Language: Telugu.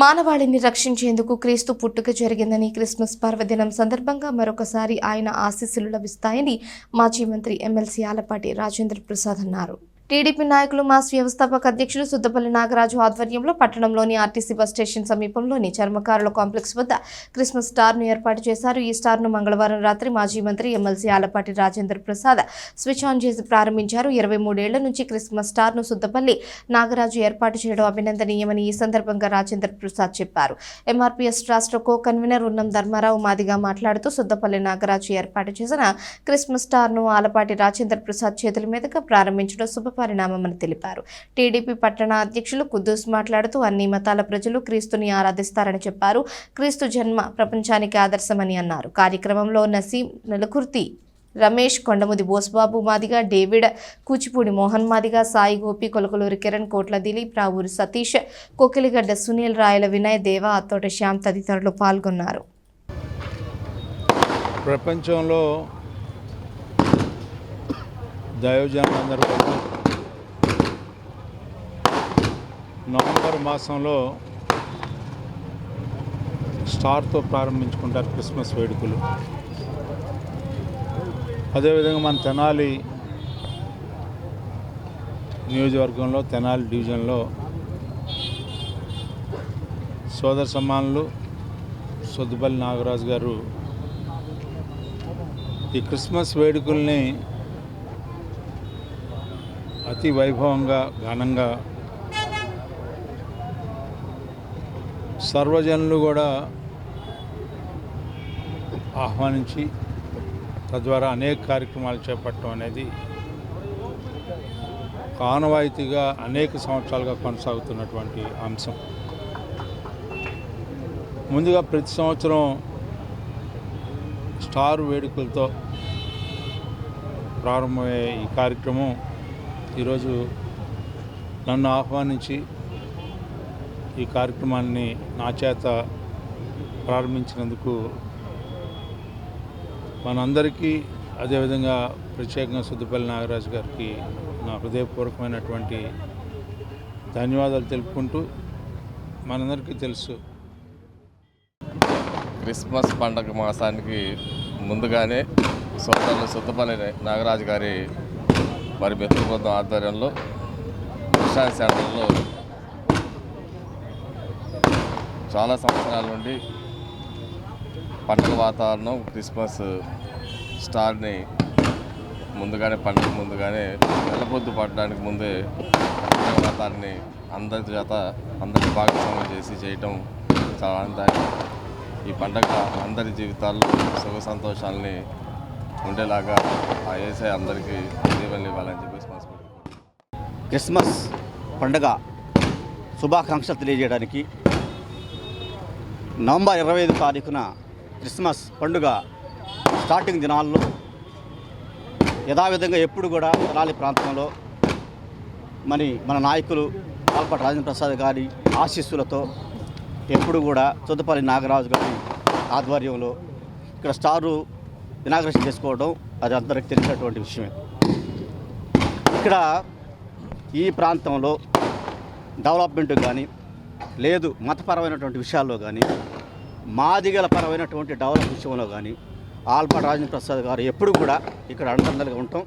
మానవాళిని రక్షించేందుకు క్రీస్తు పుట్టుక జరిగిందని క్రిస్మస్ పర్వదినం సందర్భంగా మరొకసారి ఆయన ఆశీస్సులు లభిస్తాయని మాజీ మంత్రి ఎమ్మెల్సీ ఆలపాటి రాజేంద్ర ప్రసాద్ అన్నారు. టీడీపీ నాయకులు మాస్ వ్యవస్థాపక అధ్యక్షులు సుద్దపల్లి నాగరాజు ఆధ్వర్యంలో పట్టణంలోని ఆర్టీసీ బస్ స్టేషన్ సమీపంలోని చర్మకారుల కాంప్లెక్స్ వద్ద క్రిస్మస్ స్టార్ను ఏర్పాటు చేశారు. ఈ స్టార్ను మంగళవారం రాత్రి మాజీ మంత్రి MLC Alapati Rajendra Prasad switch on చేసి ప్రారంభించారు. ఇరవై మూడేళ్ళ నుంచి క్రిస్మస్ స్టార్ను సుద్దపల్లి నాగరాజు ఏర్పాటు చేయడం అభినందనీయమని ఈ సందర్భంగా రాజేంద్ర ప్రసాద్ చెప్పారు. ఎంఆర్పీఎస్ రాష్ట్ర కో కన్వీనర్ ఉన్నం ధర్మారావు మాదిగా మాట్లాడుతూ సుద్దపల్లి నాగరాజు ఏర్పాటు చేసిన క్రిస్మస్ స్టార్ను ఆలపాటి రాజేంద్ర ప్రసాద్ చేతుల మీదుగా ప్రారంభించడం శుభ పరిణామమని తెలిపారు. టీడీపీ పట్టణ అధ్యక్షులు కుద్దూస్ మాట్లాడుతూ అన్ని మతాల ప్రజలు క్రీస్తుని ఆరాధిస్తారని చెప్పారు. క్రీస్తు జన్మ ప్రపంచానికి ఆదర్శమని అన్నారు. కార్యక్రమంలో నసీం నలుకుర్తి రమేష్ కొండముది బోస్బాబు మాదిగా డేవిడ్ కూచిపూడి మోహన్ మాదిగా సాయి గోపి కొలకలూరి కిరణ్ కోట్ల దిలీప్ రావూరి సతీష్ కోకిలిగడ్డ సునీల్ రాయల వినయ్ దేవ అత్తోట శ్యామ్ తదితరులు పాల్గొన్నారు. ప్రపంచంలో దైవజనులందరూ డిసెంబర్ మాసంలో స్టార్తో ప్రారంభించుకుంటారు క్రిస్మస్ వేడుకలు. అదేవిధంగా మన తెనాలి నియోజకవర్గంలో తెనాలి డివిజన్లో సోదర సమానులు సొద్దుపల్లి నాగరాజు గారు ఈ క్రిస్మస్ వేడుకల్ని అతి వైభవంగా ఘనంగా సర్వజనులు కూడా ఆహ్వానించి తద్వారా అనేక కార్యక్రమాలు చేపట్టడం అనేది ఆనవాయితీగా అనేక సంవత్సరాలుగా కొనసాగుతున్నటువంటి అంశం. ముందుగా ప్రతి సంవత్సరం స్టార్ వేడుకలతో ప్రారంభమయ్యే ఈ కార్యక్రమం ఈరోజు నన్ను ఆహ్వానించి ఈ కార్యక్రమాన్ని నా చేత ప్రారంభించినందుకు మనందరికీ అదేవిధంగా ప్రత్యేకంగా సుద్దిపల్లి నాగరాజు గారికి నా హృదయపూర్వకమైనటువంటి ధన్యవాదాలు తెలుపుకుంటూ మనందరికీ తెలుసు. క్రిస్మస్ పండగ మాసానికి ముందుగానే సోదరులు సుద్దపల్లి నాగరాజు గారి మరి మిత్ర బృందం ఆధ్వర్యంలో విశాఖ సెంటర్లో చాలా సంవత్సరాల నుండి పండుగ వాతావరణం క్రిస్మస్ స్టార్ని ముందుగానే పండుగ ముందుగానే వెళ్ళబొద్దు పడడానికి ముందే పండుగ వాతావరణాన్ని అందరి చేత అందరికీ భాగస్వామ్యం చేసి చేయటం చాలా ఆనందాన్ని ఈ పండగ అందరి జీవితాల్లో సుఖ సంతోషాలని ఉండేలాగా ఆ వేసే అందరికీ దీవెనలు ఇవ్వాలని చెప్పేసి మనసు క్రిస్మస్ పండుగ శుభాకాంక్షలు తెలియజేయడానికి నవంబర్ ఇరవై ఐదు తారీఖున క్రిస్మస్ పండుగ స్టార్టింగ్ దినాల్లో యథావిధంగా ఎప్పుడు కూడా తెనాలి ప్రాంతంలో మరి మన నాయకులు ఆల్పాటి రాజేంద్ర ప్రసాద్ గారి ఆశీస్సులతో ఎప్పుడు కూడా చుద్దపల్లి నాగరాజు గారి ఆధ్వర్యంలో ఇక్కడ స్టారు ఇనాగ్రేషన్ చేసుకోవడం అది అందరికి తెలిసినటువంటి విషయమే. ఇక్కడ ఈ ప్రాంతంలో డెవలప్మెంట్ కానీ లేదు మతపరమైనటువంటి విషయాల్లో కానీ మాదిగల పరమైనటువంటి డెవలప్ విషయంలో కానీ ఆల్పాటి రాజేంద్ర ప్రసాద్ గారు ఎప్పుడు కూడా ఇక్కడ అండదండలుగా ఉంటాం